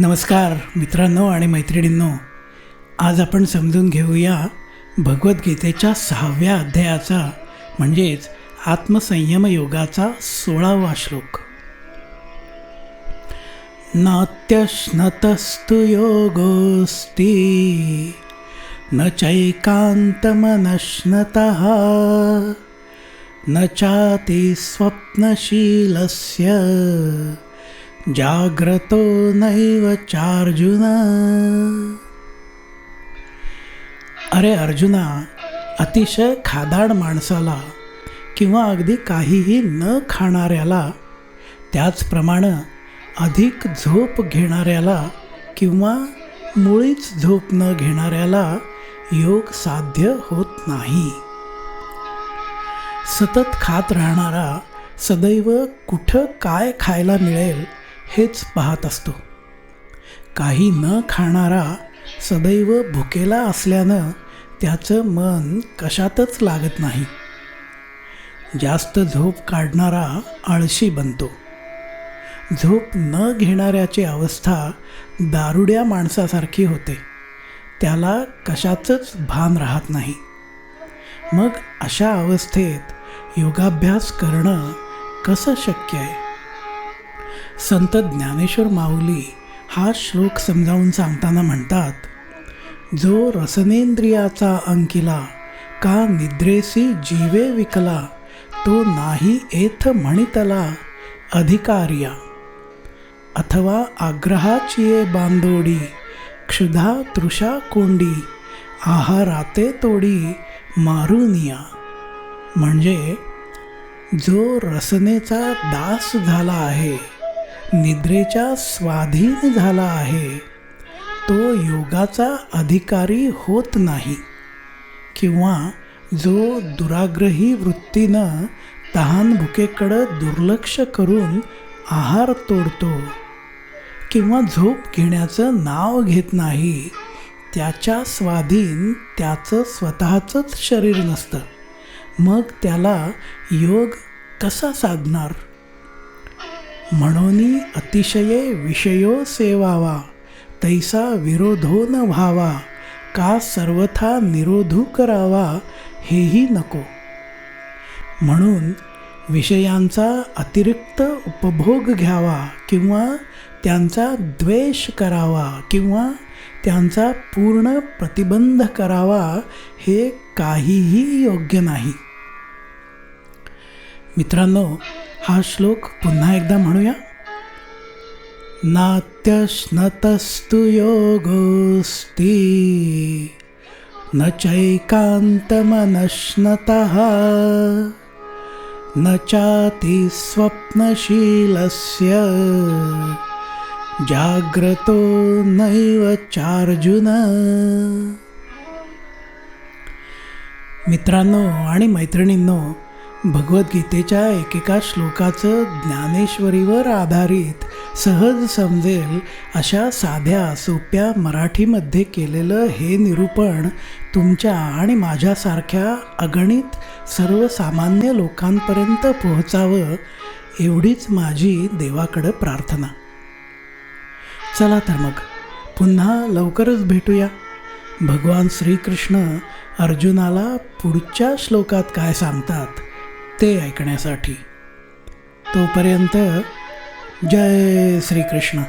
नमस्कार मित्रांनो आणि मैत्रिणींनो आज आपण समजून घेऊया भगवद्गीतेच्या सहाव्या अध्यायाचा म्हणजेच आत्मसंयम योगाचा सोळावा श्लोक. नात्यश्नतस्तु योगोस्ती न चैकांतमनश्नत न चाति स्वप्नशीलस्य। जाग्रतो नैव चार्जुन। अरे अर्जुना अतिशय खादाड माणसाला किंवा अगदी काहीही न खाणाऱ्याला त्याचप्रमाणे अधिक झोप घेणाऱ्याला किंवा मुळीच झोप न घेणाऱ्याला योग साध्य होत नाही. सतत खात राहणारा सदैव कुठं काय खायला मिळेल हेच पाहत असतो. काही न खाणारा सदैव भुकेला असल्यानं त्याचं मन कशातच लागत नाही. जास्त झोप काढणारा आळशी बनतो. झोप न घेणाऱ्याची अवस्था दारुड्या माणसासारखी होते. त्याला कशाचंच भान राहत नाही. मग अशा अवस्थेत योगाभ्यास करणं कसं शक्य आहे? संत ज्ञानेश्वर माऊली हा श्लोक समजावून सांगताना म्हणतात जो रसनेंद्रियाचा अंकिला का निद्रेसी जीवे विकला तो नाही एथ म्हणितला अधिकार्या. अथवा आग्रहाचिये बांदोडी क्षुधा तृषा कोंडी आहाराते तोडी मारुनिया. म्हणजे जो रसनेचा दास झाला आहे निद्रेच्या स्वाधीन झाला आहे. तो योगाचा अधिकारी होत नाही. किंवा जो दुराग्रही वृत्तीनं तहान भुकेकडं दुर्लक्ष करून आहार तोडतो किंवा झोप घेण्याचं नाव घेत नाही त्याच्या स्वाधीन त्याचं स्वतःचंच शरीर नसतं. मग त्याला योग कसा साधणार? म्हणून अतिशये विषयो सेवावा तैसा विरोधो न व्हावा का सर्वथा निरोधू करावा हेही नको. म्हणून विषयांचा अतिरिक्त उपभोग घ्यावा किंवा त्यांचा द्वेष करावा किंवा त्यांचा पूर्ण प्रतिबंध करावा हे काहीही योग्य नाही. मित्रांनो हा श्लोक पुन्हा एकदा म्हणूया. नात्यश्नतस्तु योगोस्ति न चैकान्तमनश्नतः। न चाति स्वप्नशीलस्य। जाग्रतो नैव चार्जुन। मित्रांनो आणि मैत्रिणींनो भगवद्गीतेच्या एकेका श्लोकाचं ज्ञानेश्वरीवर आधारित सहज समजेल अशा साध्या सोप्या मराठीमध्ये केलेलं हे निरूपण तुमच्या आणि माझ्यासारख्या अगणित सर्वसामान्य लोकांपर्यंत पोहोचावं एवढीच माझी देवाकडं प्रार्थना. चला तर मग पुन्हा लवकरच भेटूया. भगवान श्रीकृष्ण अर्जुनाला पुढच्या श्लोकात काय सांगतात? ते ऐकण्यासाठी. तोपर्यंत जय श्रीकृष्ण.